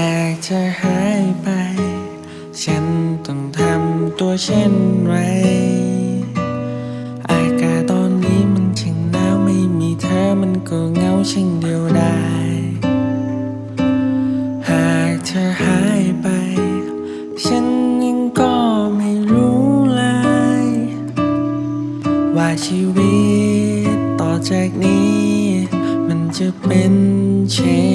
ากเธอหายไป ฉันต้องทำตัวเช่นไร อากาศตอนนี้มันช่างหนาวไม่มีเธอมันก็เหงาเช่นเดียวดายหากเธอหายไป ฉันยังก็ไม่รู้เลย ว่าชีวิตต่อจากนี้ มันจะเป็นเช่น